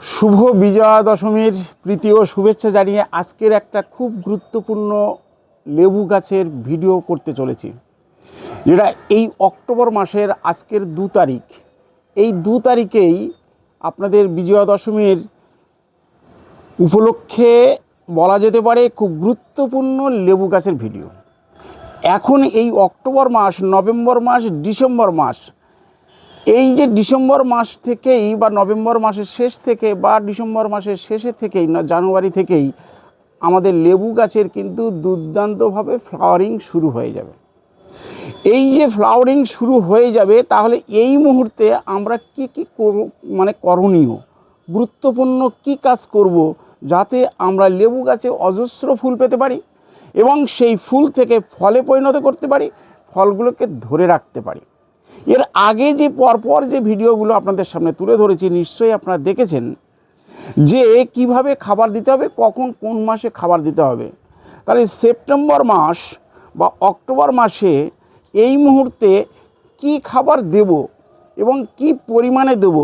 শুভ বিজয়া দশমীর প্রীতি ও শুভেচ্ছা জানিয়ে আজকের একটা খুব গুরুত্বপূর্ণ লেবু গাছের ভিডিও করতে চলেছি, যেটা এই অক্টোবর মাসের আজকের দু তারিখ। এই দু তারিখেই আপনাদের বিজয়া দশমীর উপলক্ষে বলা যেতে পারে খুব গুরুত্বপূর্ণ লেবু গাছের ভিডিও। এখন এই অক্টোবর মাস, নভেম্বর মাস, ডিসেম্বর মাস এই যে ডিসেম্বর মাস থেকেই বা নভেম্বর মাসের শেষ থেকে বা ডিসেম্বর মাসের শেষে থেকেই, না, জানুয়ারি থেকেই আমাদের লেবু গাছের কিন্তু দুর্দান্তভাবে ফ্লাওয়ারিং শুরু হয়ে যাবে। এই যে ফ্লাওয়ারিং শুরু হয়ে যাবে, তাহলে এই মুহূর্তে আমরা কি কি মানে করণীয়? গুরুত্বপূর্ণ কি কাজ করব যাতে আমরা লেবু গাছে অজস্র ফুল পেতে পারি এবং সেই ফুল থেকে ফলে পরিণত করতে পারি, ফলগুলোকে ধরে রাখতে পারি? এর আগে যে পরপর যে ভিডিওগুলো আপনাদের সামনে তুলে ধরেছি, নিশ্চয়ই আপনারা দেখেছেন যে কীভাবে খাবার দিতে হবে, কখন কোন মাসে খাবার দিতে হবে। তাহলে সেপ্টেম্বর মাস বা অক্টোবর মাসে এই মুহূর্তে কি খাবার দেব এবং কি পরিমাণে দেব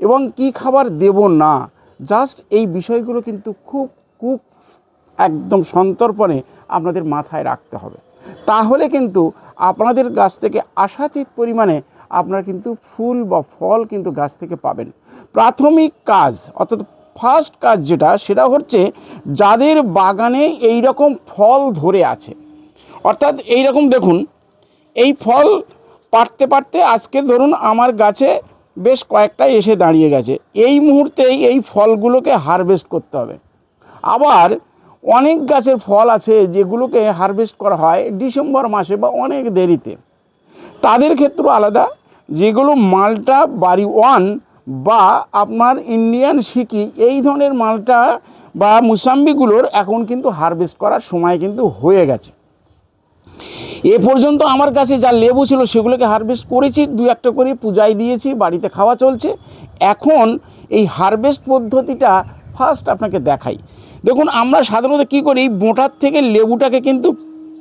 এবং কি খাবার দেব না, জাস্ট এই বিষয়গুলো কিন্তু খুব খুব একদম সন্তর্পণে আপনাদের মাথায় রাখতে হবে। তাহলে কিন্তু আপনাদের গাছ থেকে আশাতীত পরিমাণে আপনারা কিন্তু ফুল বা ফল কিন্তু গাছ থেকে পাবেন। প্রাথমিক কাজ, অর্থাৎ ফার্স্ট কাজ যেটা, সেটা হচ্ছে যাদের বাগানে এই রকম ফল ধরে আছে। অর্থাৎ এই রকম দেখুন, এই ফল পাড়তে পারতে আজকে ধরুন আমার গাছে বেশ কয়েকটা এসে দাঁড়িয়ে গেছে। এই মুহূর্তেই এই ফলগুলোকে হারভেস্ট করতে হবে। আবার অনেক গাছের ফল আছে যেগুলোকে হারভেস্ট করা হয় ডিসেম্বর মাসে বা অনেক দেরিতে। তাদের ক্ষেত্রেও আলাদা, যেগুলো মালটা বাড়ি ওয়ান বা আপনার ইন্ডিয়ান সিকি, এই ধরনের মালটা বা মুসাম্বিগুলোর এখন কিন্তু হারভেস্ট করার সময় কিন্তু হয়ে গেছে। এ পর্যন্ত আমার কাছে যা লেবু ছিল সেগুলোকে হারভেস্ট করেছি দু একটা করে পূজায় দিয়েছি, বাড়িতে খাওয়া চলছে। এখন এই হারভেস্ট পদ্ধতিটা ফার্স্ট আপনাকে দেখাই। দেখুন, আমরা সাধারণত কী করি বোঁটার থেকে লেবুটাকে কিন্তু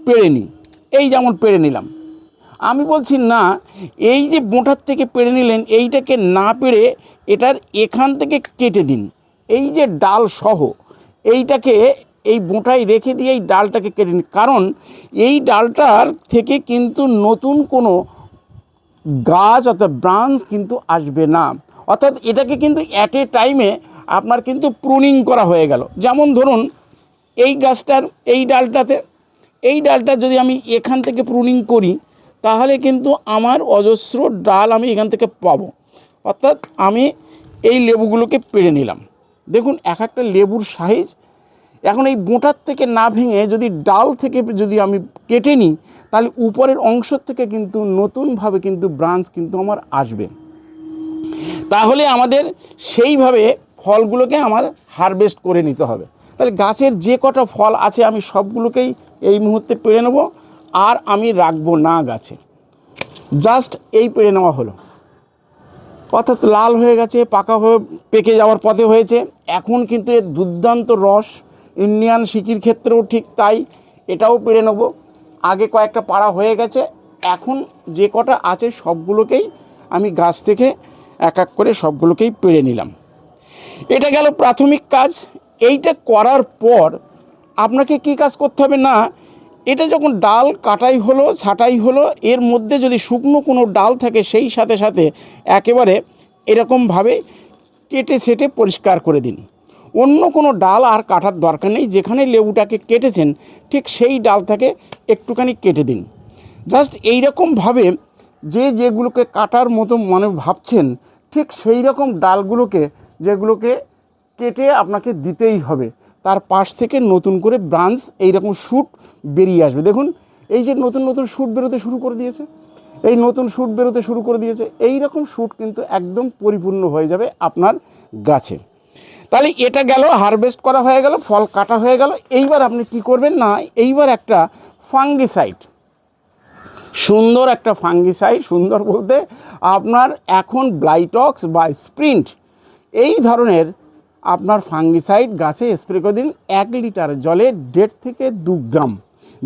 পেড়ে নিই। এই যেমন পেড়ে নিলাম। আমি বলছি, না, এই যে বোঁটার থেকে পেড়ে নিলেন, এইটাকে না পেড়ে এটার এখান থেকে কেটে দিন। এই যে ডাল সহ, এইটাকে এই বোঁটায় রেখে দিয়ে এই ডালটাকে কেটে নিন। কারণ, এই ডালটার থেকে কিন্তু নতুন কোনো গাছ অর্থাৎ ব্রাঞ্চ কিন্তু আসবে না। অর্থাৎ এটাকে কিন্তু অ্যাট এ টাইমে আপনার কিন্তু প্রুনিং করা হয়ে গেল। যেমন ধরুন, এই গাছটার, এই ডালটাতে, এই ডালটা যদি আমি এখান থেকে প্রুনিং করি, তাহলে কিন্তু আমার অজস্র ডাল আমি এখান থেকে পাবো। অর্থাৎ আমি এই লেবুগুলোকে পেড়ে নিলাম। দেখুন, এক একটা লেবুর সাইজ। এখন এই বোঁটার থেকে না ভেঙে যদি ডাল থেকে যদি আমি কেটে নিই, তাহলে উপরের অংশ থেকে কিন্তু নতুনভাবে কিন্তু ব্রাঞ্চ কিন্তু আমার আসবে। তাহলে আমাদের সেইভাবে ফলগুলোকে আমার হারভেস্ট করে নিতে হবে। তাহলে গাছের যে কটা ফল আছে আমি সবগুলোকেই এই মুহূর্তে পেড়ে নেব আর আমি রাখব না গাছে। জাস্ট এই পেড়ে নেওয়া হলো। অর্থাৎ লাল হয়ে গেছে, পাকা হয়ে, পেকে যাওয়ার পথে হয়েছে। এখন কিন্তু এর দুর্দান্ত রস ইন্ডিয়ান সিকির ক্ষেত্রেও ঠিক তাই, এটাও পেড়ে নেব। আগে কয়েকটা পাড়া হয়ে গেছে, এখন যে কটা আছে সবগুলোকেই আমি গাছ থেকে এক এক করে সবগুলোকেই পেড়ে নিলাম। এটা গেল প্রাথমিক কাজ। এইটা করার পর আপনাকে কি কাজ করতে হবে? না, এটা যখন ডাল কাটাই হলো, ছাটাই হলো, এর মধ্যে যদি শুকনো কোনো ডাল থাকে, সেই সাথে সাথে একেবারে এরকমভাবে কেটে সেটে পরিষ্কার করে দিন। অন্য কোনো ডাল আর কাটার দরকার নেই। যেখানে লেবুটাকে কেটেছেন, ঠিক সেই ডাল থেকে একটুখানি কেটে দিন। জাস্ট এইরকমভাবে যে যেগুলোকে কাটার মতো মনে ভাবছেন, ঠিক সেই রকম ডালগুলোকে যেগুলোকে কেটে আপনাকে দিতেই হবে। তার পাশ থেকে নতুন করে ব্রাঞ্চ এইরকম শ্যুট বেরিয়ে আসবে। দেখুন, এই যে নতুন নতুন শ্যুট বেরোতে শুরু করে দিয়েছে, এই নতুন শ্যুট বেরোতে শুরু করে দিয়েছে এই রকম শ্যুট কিন্তু একদম পরিপূর্ণ হয়ে যাবে আপনার গাছে। তাহলে এটা গেল, হারভেস্ট করা হয়ে গেল, ফল কাটা হয়ে গেল। এইবার আপনি কি করবেন না, এইবার একটা ফাঙ্গিসাইড, সুন্দর একটা ফাঙ্গিসাইড, সুন্দর বলতে আপনার এখন ব্লাইটক্স বা স্প্রিন্ট এই ধরনের আপনার ফাঙ্গিসাইড গাছে স্প্রে করে দিন এক লিটার জলে দেড় থেকে দু গ্রাম।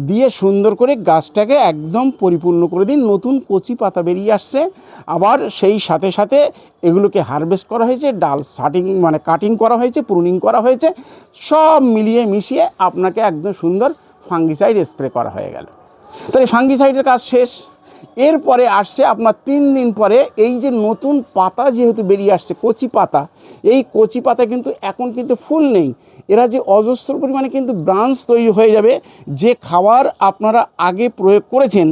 দিয়ে সুন্দর করে গাছটাকে একদম পরিপূর্ণ করে দিন, নতুন কচি পাতা বেরিয়ে আসছে। আবার সেই সাথে সাথে এগুলোকে হারভেস্ট করা হয়েছে, ডাল শাটিং মানে কাটিং করা হয়েছে, প্রুনিং করা হয়েছে, সব মিলিয়ে মিশিয়ে আপনাকে একদম সুন্দর ফাঙ্গিসাইড স্প্রে করা হয়ে গেল। তাহলে ফাঙ্গিসাইডের কাজ শেষ। এরপরে আসছে আপনার তিন দিন পরে এই যে নতুন পাতা যেহেতু বেরিয়ে আসছে, কচি পাতা, এই কচি পাতা কিন্তু এখন কিন্তু ফুল নেই। এরা যে অজস্র পরিমাণে কিন্তু ব্রাঞ্চ তৈরি হয়ে যাবে, যে খাবার আপনারা আগে প্রয়োগ করেছেন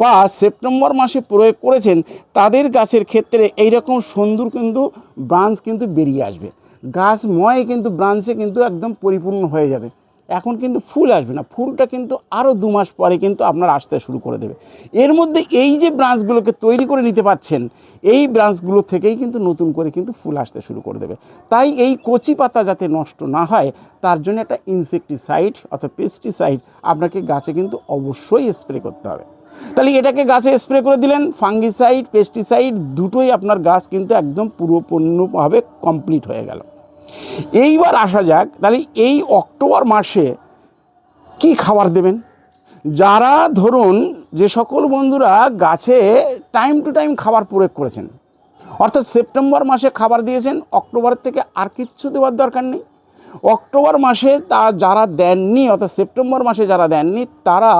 বা সেপ্টেম্বর মাসে প্রয়োগ করেছেন, তাদের গাছের ক্ষেত্রে এইরকম সুন্দর কিন্তু ব্রাঞ্চ কিন্তু বেরিয়ে আসবে। গাছ ময় কিন্তু ব্রাঞ্চে কিন্তু একদম পরিপূর্ণ হয়ে যাবে। এখন কিন্তু ফুল আসবে না। ফুলটা কিন্তু আরও দু মাস পরে কিন্তু আপনার আসতে শুরু করে দেবে। এর মধ্যে এই যে ব্রাঞ্চগুলোকে তৈরি করে নিতে পারছেন, এই ব্রাঞ্চগুলো থেকেই কিন্তু নতুন করে কিন্তু ফুল আসতে শুরু করে দেবে। তাই এই কচি পাতা যাতে নষ্ট না হয়, তার জন্য একটা ইনসেকটিসাইড অর্থাৎ পেস্টিসাইড আপনাকে গাছে কিন্তু অবশ্যই স্প্রে করতে হবে। তাহলে এটাকে গাছে স্প্রে করে দিলেন ফাঙ্গিসাইড পেস্টিসাইড দুটোই আপনার গাছ কিন্তু একদম পুরোপূর্ণভাবে কমপ্লিট হয়ে গেল। এইবার আসা যাক, তাহলে এই অক্টোবর মাসে কি খাবার দেবেন? যারা ধরুন যে সকল বন্ধুরা গাছে টাইম টু টাইম খাবার প্রয়োগ করেছেন, অর্থাৎ সেপ্টেম্বর মাসে খাবার দিয়েছেন অক্টোবরের থেকে আর কিচ্ছু দেওয়ার দরকার নেই। অক্টোবর মাসে তা যারা দেননি, অর্থাৎ সেপ্টেম্বর মাসে যারা দেননি, তারা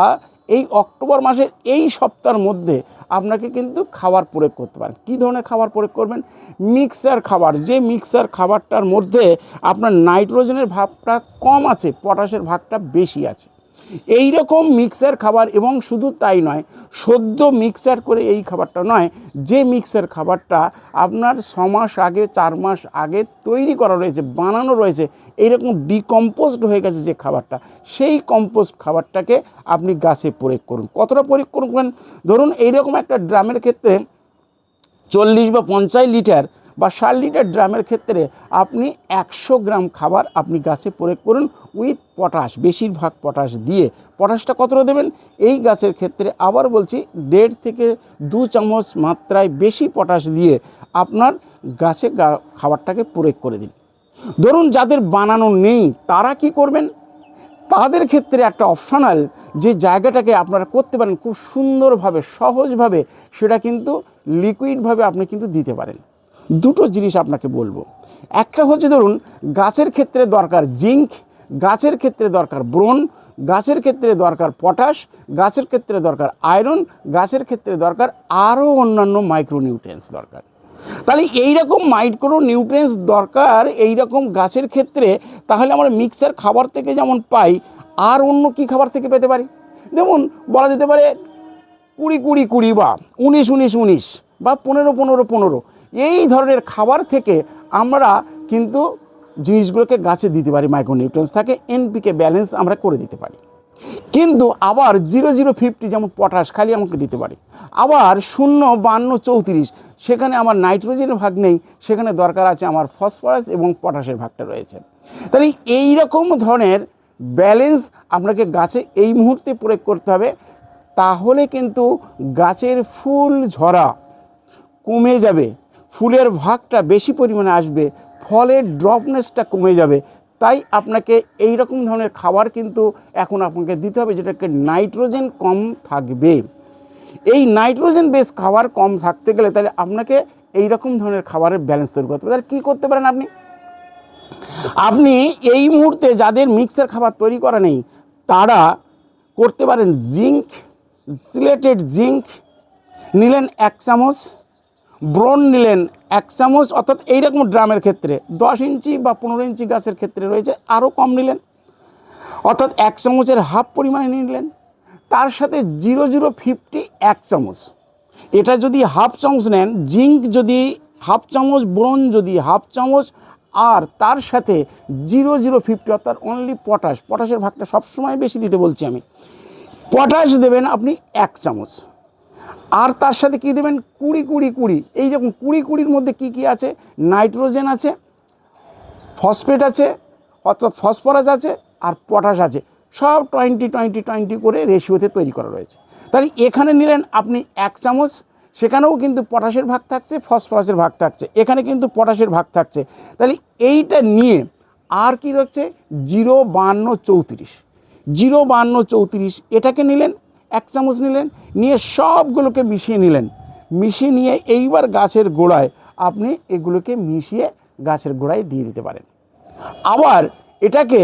এই অক্টোবর মাসের এই সপ্তাহের মধ্যে আপনাকে কিন্তু খাবার প্রয়োগ করতে পারেন। কী ধরনের খাবার প্রয়োগ করবেন? মিক্সার খাবার। যে মিক্সার খাবারটার মধ্যে আপনার নাইট্রোজেনের ভাবটা কম আছে, পটাশের ভাগটা বেশি আছে। এই রকম মিক্সার খাবার এবং শুধু তাই নয়, সদ্য মিক্সার করে এই খাবারটা নয়, যে মিক্সার খাবারটা আপনার ছ মাস আগে, চার মাস আগে তৈরি করা রয়েছে, বানানো রয়েছে, এইরকম ডিকম্পোজড হয়ে গেছে যে খাবারটা, সেই কম্পোস্ট খাবারটাকে আপনি গাছে প্রয়োগ করুন। কতটা প্রয়োগ করবেন? ধরুন এইরকম একটা ড্রামের ক্ষেত্রে চল্লিশ বা পঞ্চাশ লিটার বা ষাট লিটার ড্রামের ক্ষেত্রে আপনি একশো গ্রাম খাবার আপনি গাছে প্রয়োগ করুন উইথ পটাশ, বেশিরভাগ পটাশ দিয়ে। পটাশটা কতটা দেবেন? এই গাছের ক্ষেত্রে আবার বলছি, দেড় থেকে দু চামচ মাত্রায় বেশি পটাশ দিয়ে আপনার গাছে খাবারটাকে প্রয়োগ করে দিন। ধরুন যাদের বানানো নেই, তারা কি করবেন? তাদের ক্ষেত্রে একটা অপশনাল যে জায়গাটাকে আপনারা করতে পারেন, খুব সুন্দরভাবে, সহজভাবে সেটা কিন্তু লিকুইডভাবে আপনি কিন্তু দিতে পারেন। দুটো জিনিস আপনাকে বলব। একটা হচ্ছে ধরুন, গাছের ক্ষেত্রে দরকার জিঙ্ক, গাছের ক্ষেত্রে দরকার ব্রোন গাছের ক্ষেত্রে দরকার পটাশ, গাছের ক্ষেত্রে দরকার আয়রন, গাছের ক্ষেত্রে দরকার আরও অন্যান্য মাইক্রোনিউট্রিয়েন্টস দরকার। তাহলে এইরকম মাইক্রো নিউট্রিয়েন্টস দরকার এই রকম গাছের ক্ষেত্রে, তাহলে আমরা মিক্সার খাবার থেকে যেমন পাই, আর অন্য কি খাবার থেকে পেতে পারি? যেমন বলা যেতে পারে কুড়ি কুড়ি কুড়ি বা, উনিশ উনিশ উনিশ বা পনেরো পনেরো পনেরো। এই ধরনের খাবার থেকে আমরা কিন্তু জিনিসগুলোকে গাছে দিতে পারি মাইক্রোনিউট্রিয়েন্টস থাকে এনপিকে ব্যালেন্স আমরা করে দিতে পারি। কিন্তু আবার জিরো জিরো ফিফটি যেমন পটাশ খালি আমাকে দিতে পারি। আবার শূন্য বান্ন চৌত্রিশ, সেখানে আমার নাইট্রোজেনের ভাগ নেই, সেখানে দরকার আছে আমার ফসফরাস এবং পটাশের ভাগটা রয়েছে। তাহলে এই রকম ধরনের ব্যালেন্স আপনাকে গাছে এই মুহূর্তে প্রয়োগ করতে হবে, তাহলে কিন্তু গাছের ফুল ঝরা কমে যাবে। ফুলের ভাগটা বেশি পরিমাণে আসবে, ফলের ড্রপনেসটা কমে যাবে। তাই আপনাকে এই রকম ধরনের খাবার কিন্তু এখন আপনাকে দিতে হবে যেটাকে নাইট্রোজেন কম থাকবে। এই নাইট্রোজেন বেস খাবার কম থাকতে গেলে তাহলে আপনাকে এই রকম ধরনের খাবারের ব্যালেন্স তৈরি করতে হবে। তাহলে কী করতে পারেন আপনি? আপনি এই মুহূর্তে যাদের মিক্সার খাবার তৈরি করা নেই, তারা করতে পারেন জিঙ্ক সিলেটেড জিঙ্ক নিলেন এক চামচ ব্রোন নিলেন এক চামচ, অর্থাৎ এইরকম ড্রামের ক্ষেত্রে। দশ ইঞ্চি বা পনেরো ইঞ্চি গাছের ক্ষেত্রে রয়েছে, আরও কম নিলেন। অর্থাৎ এক চামচের হাফ পরিমাণে নিলেন। তার সাথে জিরো জিরো ফিফটি এক চামচ। এটা যদি হাফ চামচ নেন, জিঙ্ক যদি হাফ চামচ ব্রোন যদি হাফ চামচ, আর তার সাথে জিরো জিরো ফিফটি, অর্থাৎ অনলি পটাশ পটাশের ভাগটা সবসময় বেশি দিতে বলছি আমি। পটাশ দেবেন আপনি এক চামচ। আর তার সাথে কি দেবেন? কুড়ি কুড়ি কুড়ি। এই যখন কুড়ি, কুড়ির মধ্যে কি কি আছে? নাইট্রোজেন আছে, ফসফেট আছে, অর্থাৎ ফসফরাস আছে আর পটাশ আছে। সব টোয়েন্টি টোয়েন্টি টোয়েন্টি করে রেশিওতে তৈরি করা রয়েছে। তাহলে এখানে নিলেন আপনি এক চামচ, সেখানেও কিন্তু পটাশের ভাগ থাকছে, ফসফরাসের ভাগ থাকছে। এখানে কিন্তু পটাশের ভাগ থাকছে। তাহলে এইটা নিয়ে আর কি রয়েছে? জিরো, বান্ন, চৌত্রিশ। জিরো, বান্ন, চৌত্রিশ, এটাকে নিলেন এক চামচ নিলেন, নিয়ে সবগুলোকে মিশিয়ে নিলেন। মিশিয়ে নিয়ে এইবার গাছের গোড়ায় আপনি এগুলোকে মিশিয়ে গাছের গোড়ায় দিয়ে দিতে পারেন। আবার এটাকে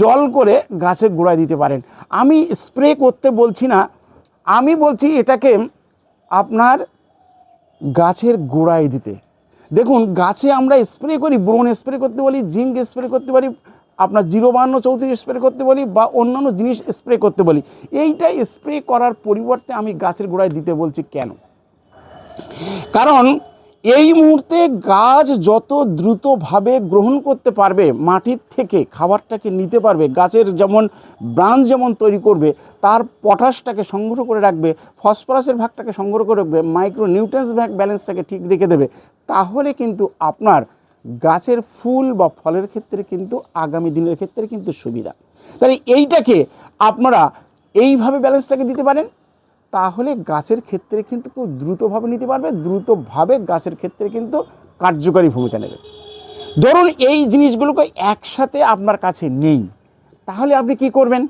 জল করে গাছের গোড়ায় দিতে পারেন। আমি স্প্রে করতে বলছি না, আমি বলছি এটাকে আপনার গাছের গোড়ায় দিতে। দেখুন, গাছে আমরা স্প্রে করি, ব্রোন স্প্রে করতে বলি, জিঙ্ক স্প্রে করতে পারি আপনার জিরো বান্ন চৌত্রিশ স্প্রে করতে বলি বা অন্যান্য জিনিস স্প্রে করতে বলি। এইটা স্প্রে করার পরিবর্তে আমি গাছের গোড়ায় দিতে বলছি কেন? কারণ এই মুহূর্তে গাছ যত দ্রুতভাবে গ্রহণ করতে পারবে, মাটির থেকে খাবারটাকে নিতে পারবে, গাছের যেমন ব্রাঞ্চ যেমন তৈরি করবে, তার পটাশটাকে সংগ্রহ করে রাখবে, ফসফরাসের ভাগটাকে সংগ্রহ করে রাখবে মাইক্রো নিউট্রেন্স ব্যালেন্সটাকে ঠিক রেখে দেবে, তাহলে কিন্তু আপনার গাছের ফুল বা ফলের ক্ষেত্রে কিন্তু আগামী দিনের ক্ষেত্রে কিন্তু সুবিধা। তাহলে এইটাকে আপনারা এইভাবে ব্যালেন্সটাকে দিতে পারেন, তাহলে গাছের ক্ষেত্রে কিন্তু খুব দ্রুতভাবে নিতে পারবে, দ্রুতভাবে গাছের ক্ষেত্রে কিন্তু কার্যকারী ভূমিকা নেবে। ধরুন এই জিনিসগুলোকে একসাথে আপনার কাছে নেই, তাহলে আপনি কি করবেন?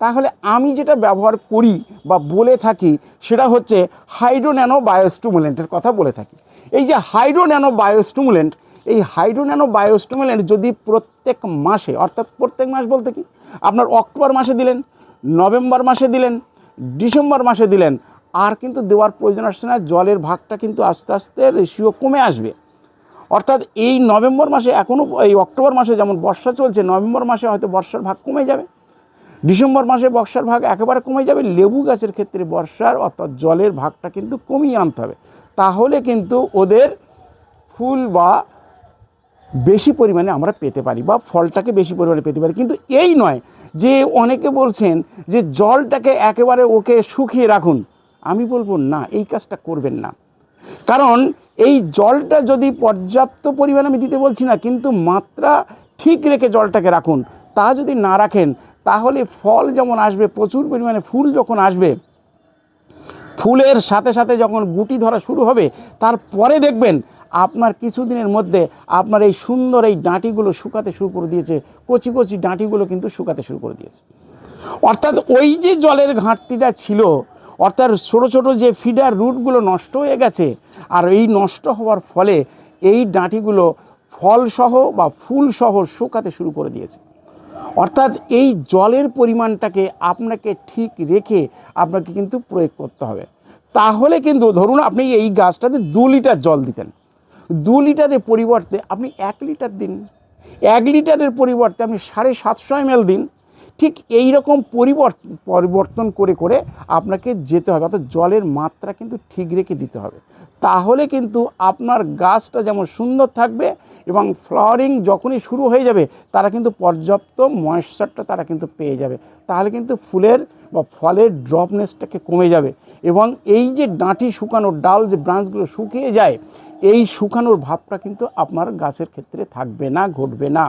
তাহলে আমি যেটা ব্যবহার করি বা বলে থাকি সেটা হচ্ছে হাইড্রো ন্যানো বায়োস্টুমুলেন্টের কথা বলে থাকি। এই যে হাইড্রো ন্যানো বায়োস্টুমুলেন্ট এই হাইড্রো ন্যানো বায়োস্টুমুলেন্ট যদি প্রত্যেক মাসে, অর্থাৎ প্রত্যেক মাস বলতে কি? আপনার অক্টোবর মাসে দিলেন, নভেম্বর মাসে দিলেন, ডিসেম্বর মাসে দিলেন, আর কিন্তু দেওয়ার প্রয়োজন আসছে না, জলের ভাগটা কিন্তু আস্তে আস্তে রেশিও কমে আসবে। অর্থাৎ এই নভেম্বর মাসে এখনও এই অক্টোবর মাসে যেমন বর্ষা চলছে, নভেম্বর মাসে হয়তো বর্ষার ভাগ কমে যাবে। ডিসেম্বর মাসে বর্ষার ভাগ একেবারে কমে যাবে, লেবু গাছের ক্ষেত্রে বর্ষার, অর্থাৎ জলের ভাগটা কিন্তু কমিয়ে আনতে হবে। তাহলে কিন্তু ওদের ফুল বা বেশি পরিমাণে আমরা পেতে পারি বা ফলটাকে বেশি পরিমাণে পেতে পারি। কিন্তু এই নয় যে অনেকে বলছেন যে জলটাকে একেবারে ওকে শুকিয়ে রাখুন। আমি বলব না, এই কাজটা করবেন না। কারণ এই জলটা যদি পর্যাপ্ত পরিমাণে আমি দিতে বলছি না, কিন্তু মাত্রা ঠিক রেখে জলটাকে রাখুন, তা যদি না রাখেন, তাহলে ফল যেমন আসবে, প্রচুর পরিমাণে ফুল যখন আসবে, ফুলের সাথে সাথে যখন গুটি ধরা শুরু হবে, তারপরে দেখবেন আপনার কিছুদিনের মধ্যে আপনার এই সুন্দর এই ডাঁটিগুলো শুকাতে শুরু করে দিয়েছে। কচি কচি ডাঁটিগুলো কিন্তু শুকাতে শুরু করে দিয়েছে। অর্থাৎ ওই যে জলের ঘাটতিটা ছিল, অর্থাৎ ছোটো ছোটো যে ফিডার রুটগুলো নষ্ট হয়ে গেছে, আর এই নষ্ট হওয়ার ফলে এই ডাঁটিগুলো ফলসহ বা ফুলসহ শুকাতে শুরু করে দিয়েছে। অর্থাৎ এই জলের পরিমাণটাকে আপনাকে ঠিক রেখে আপনাকে কিন্তু প্রয়োগ করতে হবে। তাহলে কিন্তু ধরুন আপনি এই গাছটাতে দু লিটার জল দিতেন। দু লিটারের পরিবর্তে আপনি এক লিটার দিন, এক লিটারের পরিবর্তে আপনি সাড়ে সাতশো এম দিন ঠিক এই রকম পরিবর্তন পরিবর্তন করে করে আপনাকে যেতে হবে। অর্থাৎ জলের মাত্রা কিন্তু ঠিক রেখে দিতে হবে। তাহলে কিন্তু আপনার গাছটা যেমন সুন্দর থাকবে এবং ফ্লাওয়ারিং যখনই শুরু হয়ে যাবে, তারা কিন্তু পর্যাপ্ত ময়েশ্চারটা তারা কিন্তু পেয়ে যাবে। তাহলে কিন্তু ফুলের বা ফলের ড্রপনেসটাকে কমে যাবে এবং এই যে ডাঁটি শুকানো ডাল যে ব্রাঞ্চগুলো শুকিয়ে যায়, এই শুকানোর ভাবটা কিন্তু আপনার গাছের ক্ষেত্রে থাকবে না, ঘটবে না।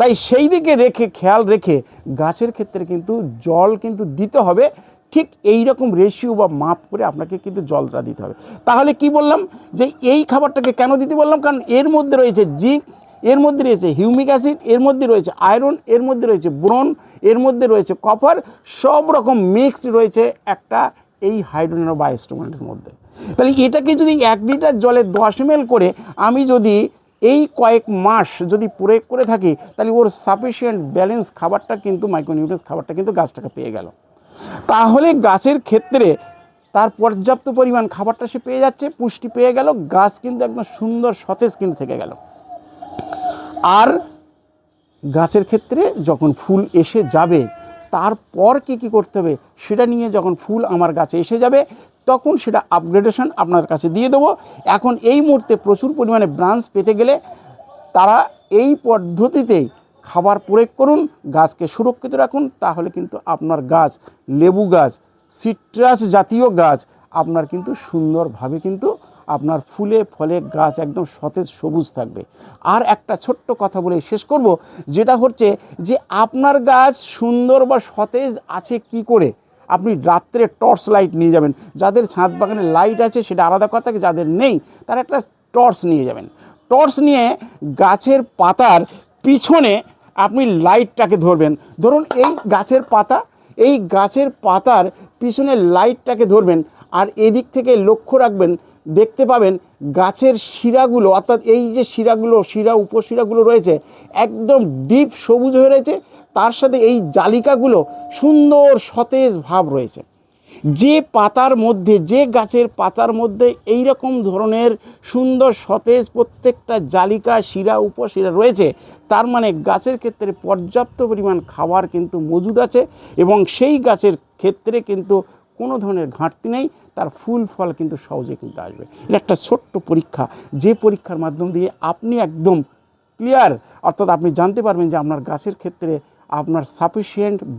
তাই সেই দিকে রেখে, খেয়াল রেখে গাছের ক্ষেত্রে কিন্তু জল কিন্তু দিতে হবে। ঠিক এই রকম রেশিও বা মাপ করে আপনাকে কিন্তু জলটা দিতে হবে। তাহলে কি বললাম? যে এই খাবারটাকে কেন দিতে বললাম? কারণ এর মধ্যে রয়েছে জিঙ্ক, এর মধ্যে রয়েছে হিউমিক অ্যাসিড, এর মধ্যে রয়েছে আয়রন, এর মধ্যে রয়েছে ব্রন, এর মধ্যে রয়েছে কপার, সব রকম মিক্সড রয়েছে একটা এই হাইড্রোজেন বায়োস্টোমেন্টের মধ্যে। তাহলে এটাকে যদি এক লিটার জলে দশ এম করে আমি যদি এই কয়েক মাস যদি প্রয়োগ করে থাকি, তাহলে ওর সাফিসিয়েন্ট ব্যালেন্স খাবারটা কিন্তু মাইক্রোনিউট্রেন্স খাবারটা কিন্তু গাছটাকে পেয়ে গেল। তাহলে গাছের ক্ষেত্রে তার পর্যাপ্ত পরিমাণ খাবারটা সে পেয়ে যাচ্ছে, পুষ্টি পেয়ে গেল, গাছ কিন্তু একদম সুন্দর সতেজ কিন্তু থেকে গেল। আর গাছের ক্ষেত্রে যখন ফুল এসে যাবে, তারপর কি কি করতে হবে, সেটা নিয়ে যখন ফুল আমার গাছে এসে যাবে তখন সেটা আপগ্রেডেশন আপনার কাছে দিয়ে দেবো। এখন এই মুহূর্তে প্রচুর পরিমাণে ব্রাঞ্চ পেতে গেলে তারা এই পদ্ধতিতেই খাবার প্রয়োগ করুন, গাছকে সুরক্ষিত রাখুন, তাহলে কিন্তু আপনার গাছ, লেবু গাছ সিট্রাস জাতীয় গাছ, আপনার কিন্তু সুন্দরভাবে কিন্তু আপনার ফুলে, ফলে গাছ একদম সতেজ সবুজ থাকবে। আর একটা ছোট্ট কথা বলে শেষ করব, যেটা হচ্ছে যে আপনার গাছ সুন্দর বা সতেজ আছে কি করে? আপনি রাত্রে টর্চ লাইট নিয়ে যাবেন। যাদের ছাদ বাগানে লাইট আছে, সেটা আলাদা কথা যাদের নেই, তারা একটা টর্চ নিয়ে যাবেন। টর্চ নিয়ে গাছের পাতার পিছনে আপনি লাইটটাকে ধরবেন। ধরুন এই গাছের পাতা, এই গাছের পাতার পিছনে লাইটটাকে ধরবেন আর এদিক থেকে লক্ষ্য রাখবেন, দেখতে পাবেন গাছের শিরাগুলো, অর্থাৎ এই যে শিরাগুলো, শিরা উপশিরাগুলো রয়েছে, একদম ডিপ সবুজ হয়ে রয়েছে। তার সাথে এই জালিকাগুলো সুন্দর সতেজ ভাব রয়েছে। যে পাতার মধ্যে, যে গাছের পাতার মধ্যে এই রকম ধরনের সুন্দর সতেজ প্রত্যেকটা জালিকা, শিরা, উপশিরা রয়েছে, তার মানে গাছের ক্ষেত্রে পর্যাপ্ত পরিমাণ খাবার কিন্তু মজুদ আছে এবং সেই গাছের ক্ষেত্রে কিন্তু কোনো ধরনের ঘাটতি নেই, তার ফুল ফল কিন্তু সহজে কিন্তু আসবে। এটা একটা ছোট্ট পরীক্ষা। যে পরীক্ষার মাধ্যম দিয়ে আপনি একদম ক্লিয়ার অর্থাৎ আপনি জানতে পারবেন যে আপনার গাছের ক্ষেত্রে আপনার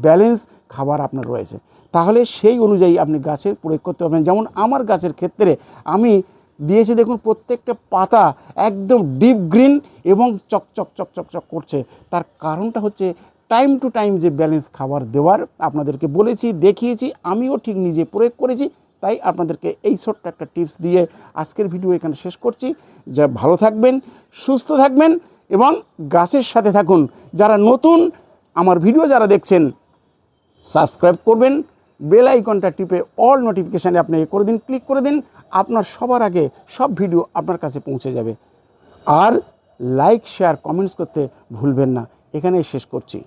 ব্যালেন্স খাবার আপনার রয়েছে। তাহলে সেই অনুযায়ী আপনি গাছের প্রয়োগ করতে পারবেন। যেমন আমার গাছের ক্ষেত্রে আমি দিয়েছি দেখুন প্রত্যেকটা পাতা একদম ডিপ গ্রিন এবং চকচক চকচক চক করছে। তার কারণটা হচ্ছে টাইম টু টাইম যে ব্যালেন্স খাবার দেওয়ার আপনাদেরকে বলেছি, দেখিয়েছি, আমিও ঠিক নিজে প্রয়োগ করেছি। তাই আপনাদেরকে এই ছোট্ট একটা টিপস দিয়ে আজকের ভিডিও এখানে শেষ করছি। যা ভালো থাকবেন, সুস্থ থাকবেন এবং গাছের সাথে থাকুন। যারা নতুন আমার ভিডিও যারা দেখছেন সাবস্ক্রাইব করবেন বেল আইকনটা টিপে অল নোটিফিকেশানে আপনি এ করে দিন ক্লিক করে দিন, আপনার সবার আগে সব ভিডিও আপনার কাছে পৌঁছে যাবে। আর লাইক শেয়ার কমেন্টস করতে ভুলবেন না। এখানেই শেষ করছি।